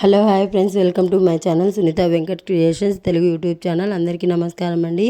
Hello hi friends. Welcome to my channel Sunitha Venkat creations Telugu YouTube channel. అందరికీ నమస్కారం అండి.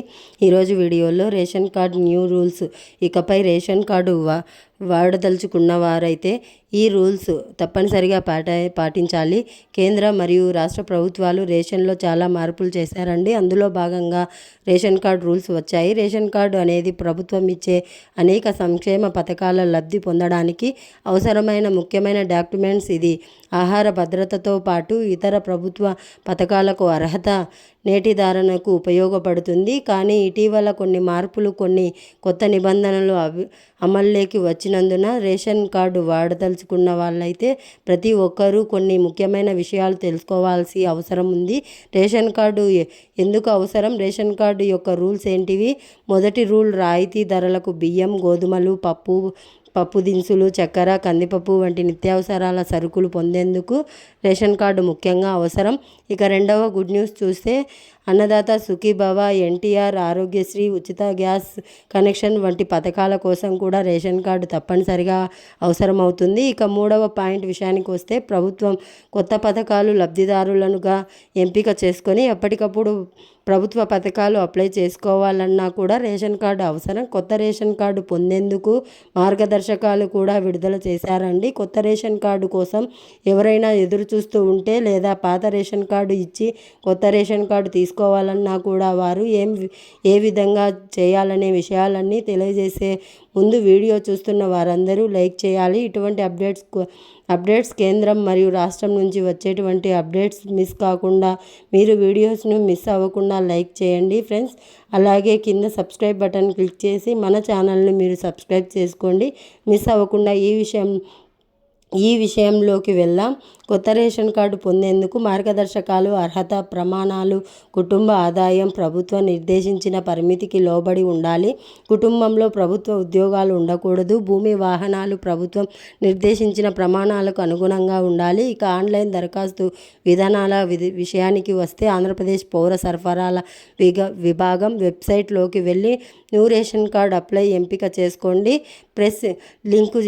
ఈరోజు వీడియోలో రేషన్ కార్డ్ న్యూ రూల్స్. ఇకపై రేషన్ కార్డు వా వాడదలుచుకున్న వారైతే ఈ రూల్స్ తప్పనిసరిగా పాట పాటించాలి. కేంద్ర మరియు రాష్ట్ర ప్రభుత్వాలు రేషన్లో చాలా మార్పులు చేశారండి. అందులో భాగంగా రేషన్ కార్డ్ రూల్స్ వచ్చాయి. రేషన్ కార్డు అనేది ప్రభుత్వం ఇచ్చే అనేక సంక్షేమ పథకాల లబ్ధి పొందడానికి అవసరమైన ముఖ్యమైన డాక్యుమెంట్స్ ఇది. ఆహార భద్రతతో పాటు ఇతర ప్రభుత్వ పథకాలకు అర్హత నేటి ధారణకు ఉపయోగపడుతుంది. కానీ ఇటీవల కొన్ని మార్పులు కొన్ని కొత్త నిబంధనలు అవి అమల్లోకి వచ్చినందున రేషన్ కార్డు వాడదలుచుకున్న వాళ్ళైతే ప్రతి ఒక్కరూ కొన్ని ముఖ్యమైన విషయాలు తెలుసుకోవాల్సి అవసరం ఉంది. రేషన్ కార్డు ఎందుకు అవసరం? రేషన్ కార్డు యొక్క రూల్స్ ఏంటివి? మొదటి రూల్ రాయితీ ధరలకు బియ్యం గోధుమలు పప్పు పప్పు దినుసులు చక్కెర కందిపప్పు వంటి నిత్యావసరాల సరుకులు పొందేందుకు రేషన్ కార్డు ముఖ్యంగా అవసరం. ఇక రెండవ గుడ్ న్యూస్ చూస్తే అన్నదాత సుఖీభవ ఎన్టీఆర్ ఆరోగ్యశ్రీ ఉచిత గ్యాస్ కనెక్షన్ వంటి పథకాల కోసం కూడా రేషన్ కార్డు తప్పనిసరిగా అవసరమవుతుంది. ఇక మూడవ పాయింట్ విషయానికి వస్తే ప్రభుత్వం కొత్త పథకాలు లబ్ధిదారులనుగా ఎంపిక చేసుకొని ఎప్పటికప్పుడు ప్రభుత్వ పథకాలు అప్లై చేసుకోవాలన్నా కూడా రేషన్ కార్డు అవసరం. కొత్త రేషన్ కార్డు పొందేందుకు మార్గదర్శకాలు కూడా విడుదల చేశారండి. కొత్త రేషన్ కార్డు కోసం ఎవరైనా ఎదురు చూస్తూ ఉంటే లేదా పాత రేషన్ కార్డు ఇచ్చి కొత్త రేషన్ కార్డు తీసుకోవాలన్నా కూడా వారు ఏం ఏ విధంగా చేయాలనే విషయాలన్నీ తెలియజేసే ముందు వీడియో చూస్తున్న వారందరూ లైక్ చేయాలి. ఇటువంటి అప్డేట్స్ అప్డేట్స్ కేంద్రం మరియు రాష్ట్రం నుంచి వచ్చేటువంటి అప్డేట్స్ మిస్ కాకుండా మీరు వీడియోస్ను మిస్ అవ్వకుండా లైక్ చేయండి ఫ్రెండ్స్. అలాగే కింద సబ్స్క్రైబ్ బటన్ క్లిక్ చేసి మన ఛానల్ని మీరు సబ్స్క్రైబ్ చేసుకోండి. మిస్ అవ్వకుండా ఈ విషయం ఈ విషయంలోకి వెళ్దాం. కొత్త రేషన్ కార్డు పొందేందుకు మార్గదర్శకాలు అర్హత ప్రమాణాలు కుటుంబ ఆదాయం ప్రభుత్వం నిర్దేశించిన పరిమితికి లోబడి ఉండాలి. కుటుంబంలో ప్రభుత్వ ఉద్యోగాలు ఉండకూడదు. భూమి వాహనాలు ప్రభుత్వం నిర్దేశించిన ప్రమాణాలకు అనుగుణంగా ఉండాలి. ఇక ఆన్లైన్ దరఖాస్తు విధానాల విషయానికి వస్తే ఆంధ్రప్రదేశ్ పౌర సరఫరాల విగ విభాగం వెబ్సైట్లోకి వెళ్ళి న్యూ రేషన్ కార్డ్ అప్లై ఎంపిక చేసుకోండి. Press link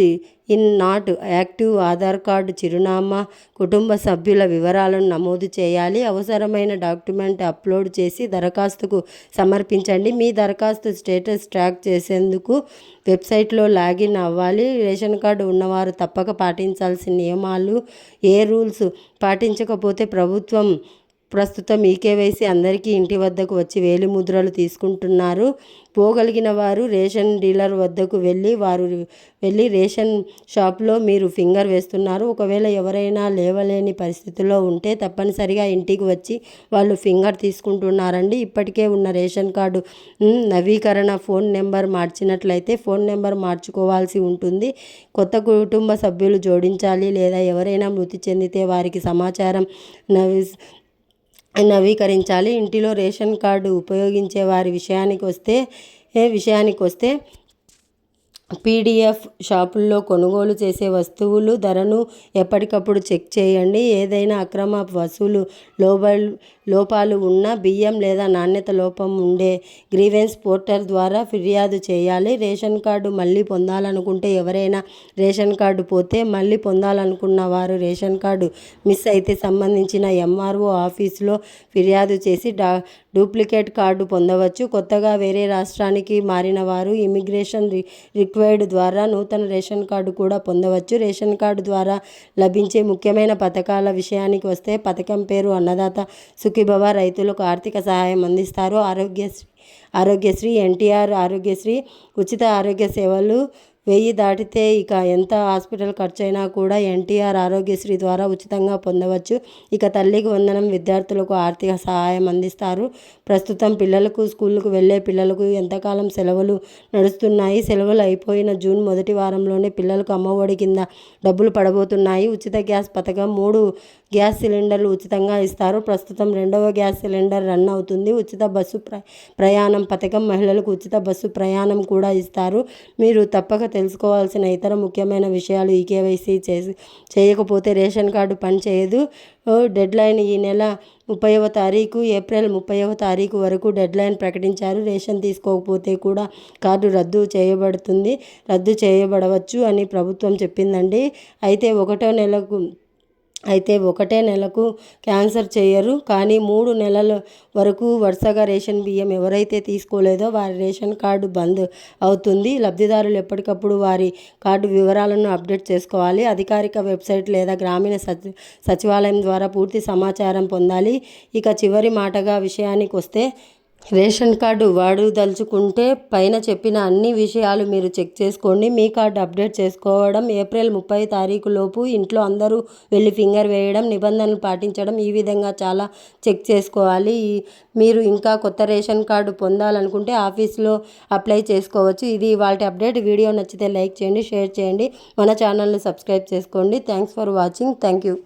in not active Aadhaar card చిరునామా కుటుంబ సభ్యుల వివరాలను నమోదు చేయాలి. అవసరమైన డాక్యుమెంట్ అప్లోడ్ చేసి దరఖాస్తుకు సమర్పించండి. మీ దరఖాస్తు స్టేటస్ ట్రాక్ చేసేందుకు వెబ్సైట్లో లాగిన్ అవ్వాలి. రేషన్ కార్డు ఉన్నవారు తప్పక పాటించాల్సిన నియమాలు ఏ రూల్స్ పాటించకపోతే ప్రభుత్వం ప్రస్తుతం ఈకేవైసీ అందరికీ ఇంటి వద్దకు వచ్చి వేలిముద్రలు తీసుకుంటున్నారు. పోగలిగిన వారు రేషన్ డీలర్ వద్దకు వెళ్ళి వారు వెళ్ళి రేషన్ షాప్లో మీరు ఫింగర్ వేస్తున్నారు. ఒకవేళ ఎవరైనా లేవలేని పరిస్థితిలో ఉంటే తప్పనిసరిగా ఇంటికి వచ్చి వాళ్ళు ఫింగర్ తీసుకుంటున్నారండి. ఇప్పటికే ఉన్న రేషన్ కార్డు నవీకరణ ఫోన్ నెంబర్ మార్చినట్లయితే ఫోన్ నెంబర్ మార్చుకోవాల్సి ఉంటుంది. కొత్త కుటుంబ సభ్యులు జోడించాలి లేదా ఎవరైనా మృతి చెందితే వారికి సమాచారం నవీ నవీకరించాలి. ఇంటిలో రేషన్ కార్డు ఉపయోగించే వారి విషయానికి వస్తే విషయానికి వస్తే పీడిఎఫ్ షాపుల్లో కొనుగోలు చేసే వస్తువులు ధరను ఎప్పటికప్పుడు చెక్ చేయండి. ఏదైనా అక్రమ వసూలు లోబల్ లోపాలు ఉన్న బియ్యం లేదా నాణ్యత లోపం ఉండే గ్రీవెన్స్ పోర్టల్ ద్వారా ఫిర్యాదు చేయాలి. రేషన్ కార్డు మళ్ళీ పొందాలనుకుంటే ఎవరైనా రేషన్ కార్డు పోతే మళ్ళీ పొందాలనుకున్న వారు రేషన్ కార్డు మిస్ అయితే సంబంధించిన ఎంఆర్ఓ ఆఫీసులో ఫిర్యాదు చేసి డా డూప్లికేట్ కార్డు పొందవచ్చు. కొత్తగా వేరే రాష్ట్రానికి మారిన వారు ఇమిగ్రేషన్ రిక్వైర్డ్ ద్వారా నూతన రేషన్ కార్డు కూడా పొందవచ్చు. రేషన్ కార్డు ద్వారా లభించే ముఖ్యమైన పథకాల విషయానికి వస్తే పథకం పేరు అన్నదాత సుఖీభవ రైతులకు ఆర్థిక సహాయం అందిస్తారు. ఆరోగ్యశ్రీ ఆరోగ్యశ్రీ ఎన్టీఆర్ ఆరోగ్యశ్రీ ఉచిత ఆరోగ్య సేవలు వెయ్యి దాటితే ఇక ఎంత హాస్పిటల్ ఖర్చు అయినా కూడా ఎన్టీఆర్ ఆరోగ్యశ్రీ ద్వారా ఉచితంగా పొందవచ్చు. ఇక తల్లికి వందనం విద్యార్థులకు ఆర్థిక సహాయం అందిస్తారు. ప్రస్తుతం పిల్లలకు స్కూళ్ళకు వెళ్ళే పిల్లలకు ఎంతకాలం సెలవులు నడుస్తున్నాయి? సెలవులు అయిపోయిన జూన్ మొదటి వారంలోనే పిల్లలకు అమ్మఒడి కింద డబ్బులు పడబోతున్నాయి. ఉచిత గ్యాస్ పథకం మూడు గ్యాస్ సిలిండర్లు ఉచితంగా ఇస్తారు. ప్రస్తుతం రెండవ గ్యాస్ సిలిండర్ రన్ అవుతుంది. ఉచిత బస్సు ప్ర ప్రయాణం పథకం మహిళలకు ఉచిత బస్సు ప్రయాణం కూడా ఇస్తారు. మీరు తప్పక తెలుసుకోవాల్సిన ఇతర ముఖ్యమైన విషయాలు ఈ కేవైసీ చేసి చేయకపోతే రేషన్ కార్డు పనిచేయదు డెడ్లైన్ ఈ నెల ముప్పైవ తారీఖు ఏప్రిల్ ముప్పైవ తారీఖు వరకు డెడ్లైన్ ప్రకటించారు. రేషన్ తీసుకోకపోతే కూడా కార్డు రద్దు చేయబడుతుంది. రద్దు చేయబడవచ్చు అని ప్రభుత్వం చెప్పిందండి. అయితే ఒకటో నెలకు అయితే ఒకటే నెలకు క్యాన్సర్ చేయరు. కానీ మూడు నెలల వరకు వరుసగా రేషన్ బియ్యం ఎవరైతే తీసుకోలేదో వారి రేషన్ కార్డు బంద్ అవుతుంది. లబ్ధిదారులు ఎప్పటికప్పుడు వారి కార్డు వివరాలను అప్డేట్ చేసుకోవాలి. అధికారిక వెబ్సైట్ లేదా గ్రామీణ సచి సచివాలయం ద్వారా పూర్తి సమాచారం పొందాలి. ఇక చివరి మాటగా విషయానికి వస్తే రేషన్ కార్డు వాడదలుచుకుంటే పైన చెప్పిన అన్ని విషయాలు మీరు చెక్ చేసుకోండి. మీ కార్డు అప్డేట్ చేసుకోవడం ఏప్రిల్ ముప్పై తారీఖు లోపు ఇంట్లో అందరూ వెళ్ళి ఫింగర్ వేయడం నిబంధనలు పాటించడం ఈ విధంగా చాలా చెక్ చేసుకోవాలి. ఈ- మీరు ఇంకా కొత్త రేషన్ కార్డు పొందాలనుకుంటే ఆఫీస్లో అప్లై చేసుకోవచ్చు. ఇది వాటి అప్డేట్. వీడియో నచ్చితే లైక్ చేయండి షేర్ చేయండి. మన ఛానల్ని సబ్స్క్రైబ్ చేసుకోండి. Thanks for watching. Thank you.